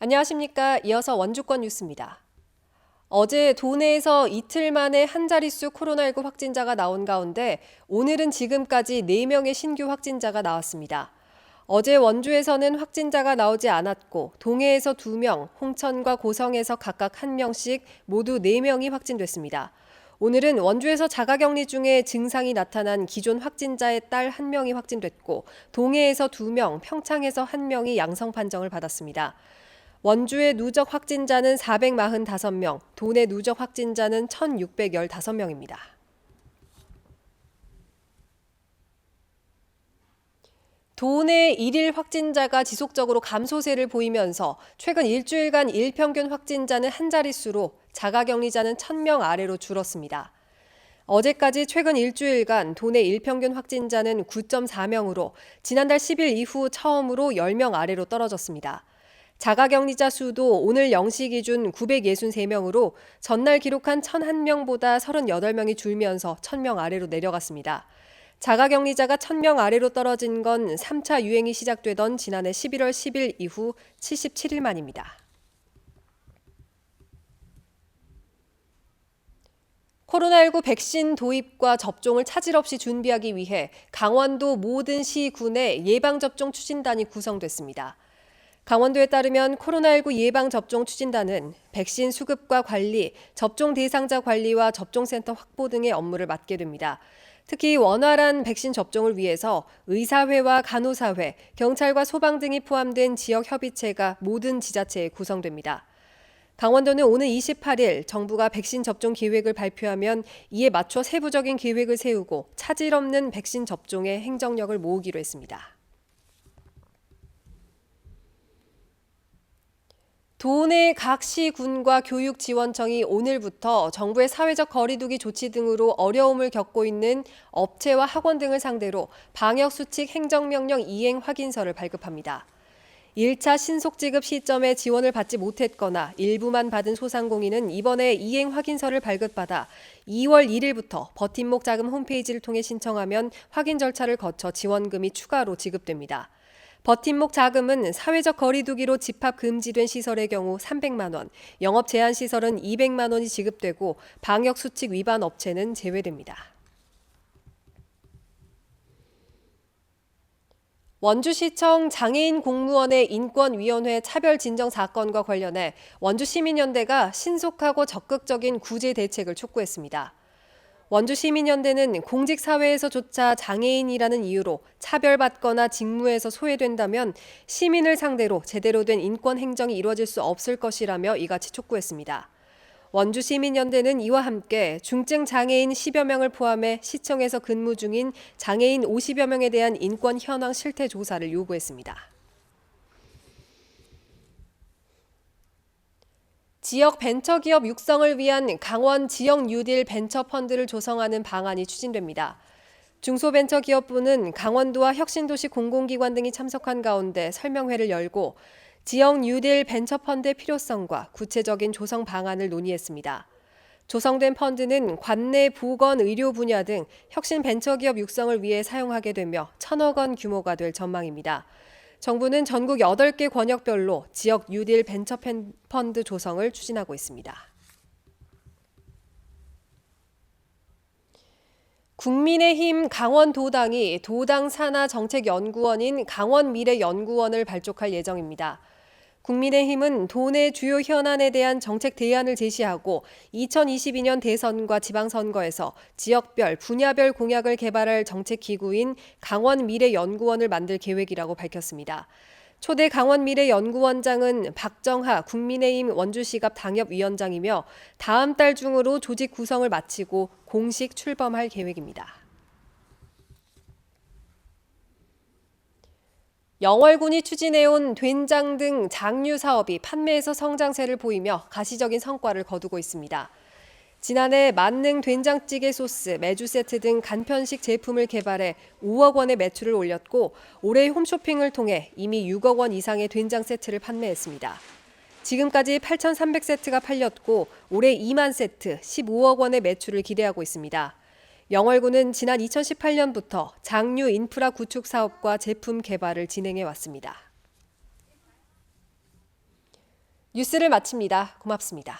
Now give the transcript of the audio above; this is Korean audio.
안녕하십니까. 이어서 원주권 뉴스입니다. 어제 도내에서 이틀 만에 한 자릿수 코로나19 확진자가 나온 가운데 오늘은 지금까지 4명의 신규 확진자가 나왔습니다. 어제 원주에서는 확진자가 나오지 않았고 동해에서 2명, 홍천과 고성에서 각각 1명씩 모두 4명이 확진됐습니다. 오늘은 원주에서 자가격리 중에 증상이 나타난 기존 확진자의 딸 1명이 확진됐고 동해에서 2명, 평창에서 1명이 양성 판정을 받았습니다. 원주의 누적 확진자는 445명, 도내 누적 확진자는 1,615명입니다. 도내 일일 확진자가 지속적으로 감소세를 보이면서 최근 일주일간 일평균 확진자는 한 자릿수로 자가격리자는 1000명 아래로 줄었습니다. 어제까지 최근 일주일간 도내 일평균 확진자는 9.4명으로 지난달 10일 이후 처음으로 10명 아래로 떨어졌습니다. 자가격리자 수도 오늘 0시 기준 963명으로 전날 기록한 1001명보다 38명이 줄면서 1000명 아래로 내려갔습니다. 자가격리자가 1000명 아래로 떨어진 건 3차 유행이 시작되던 지난해 11월 10일 이후 77일 만입니다. 코로나19 백신 도입과 접종을 차질 없이 준비하기 위해 강원도 모든 시군에 예방접종 추진단이 구성됐습니다. 강원도에 따르면 코로나19 예방접종 추진단은 백신 수급과 관리, 접종 대상자 관리와 접종센터 확보 등의 업무를 맡게 됩니다. 특히 원활한 백신 접종을 위해서 의사회와 간호사회, 경찰과 소방 등이 포함된 지역 협의체가 모든 지자체에 구성됩니다. 강원도는 오는 28일 정부가 백신 접종 계획을 발표하면 이에 맞춰 세부적인 계획을 세우고 차질 없는 백신 접종에 행정력을 모으기로 했습니다. 도내 각 시군과 교육지원청이 오늘부터 정부의 사회적 거리두기 조치 등으로 어려움을 겪고 있는 업체와 학원 등을 상대로 방역수칙 행정명령 이행 확인서를 발급합니다. 1차 신속지급 시점에 지원을 받지 못했거나 일부만 받은 소상공인은 이번에 이행 확인서를 발급받아 2월 1일부터 버팀목 자금 홈페이지를 통해 신청하면 확인 절차를 거쳐 지원금이 추가로 지급됩니다. 버팀목 자금은 사회적 거리두기로 집합 금지된 시설의 경우 300만 원, 영업 제한 시설은 200만 원이 지급되고 방역 수칙 위반 업체는 제외됩니다. 원주시청 장애인 공무원의 인권위원회 차별 진정 사건과 관련해 원주시민연대가 신속하고 적극적인 구제 대책을 촉구했습니다. 원주시민연대는 공직사회에서조차 장애인이라는 이유로 차별받거나 직무에서 소외된다면 시민을 상대로 제대로 된 인권 행정이 이루어질 수 없을 것이라며 이같이 촉구했습니다. 원주시민연대는 이와 함께 중증 장애인 10여 명을 포함해 시청에서 근무 중인 장애인 50여 명에 대한 인권 현황 실태 조사를 요구했습니다. 지역 벤처기업 육성을 위한 강원 지역 뉴딜 벤처 펀드를 조성하는 방안이 추진됩니다. 중소벤처기업부는 강원도와 혁신도시 공공기관 등이 참석한 가운데 설명회를 열고 지역 뉴딜 벤처 펀드의 필요성과 구체적인 조성 방안을 논의했습니다. 조성된 펀드는 관내 보건 의료 분야 등 혁신 벤처기업 육성을 위해 사용하게 되며 천억 원 규모가 될 전망입니다. 정부는 전국 8개 권역별로 지역 뉴딜 벤처 펀드 조성을 추진하고 있습니다. 국민의힘 강원도당이 도당 산하 정책연구원인 강원미래연구원을 발족할 예정입니다. 국민의힘은 도내 주요 현안에 대한 정책 대안을 제시하고 2022년 대선과 지방선거에서 지역별, 분야별 공약을 개발할 정책기구인 강원미래연구원을 만들 계획이라고 밝혔습니다. 초대 강원미래연구원장은 박정하 국민의힘 원주시갑 당협위원장이며 다음 달 중으로 조직 구성을 마치고 공식 출범할 계획입니다. 영월군이 추진해온 된장 등 장류 사업이 판매에서 성장세를 보이며 가시적인 성과를 거두고 있습니다. 지난해 만능 된장찌개 소스, 메주 세트 등 간편식 제품을 개발해 5억 원의 매출을 올렸고 올해 홈쇼핑을 통해 이미 6억 원 이상의 된장 세트를 판매했습니다. 지금까지 8,300세트가 팔렸고 올해 2만 세트, 15억 원의 매출을 기대하고 있습니다. 영월군은 지난 2018년부터 장류 인프라 구축 사업과 제품 개발을 진행해 왔습니다. 뉴스를 마칩니다. 고맙습니다.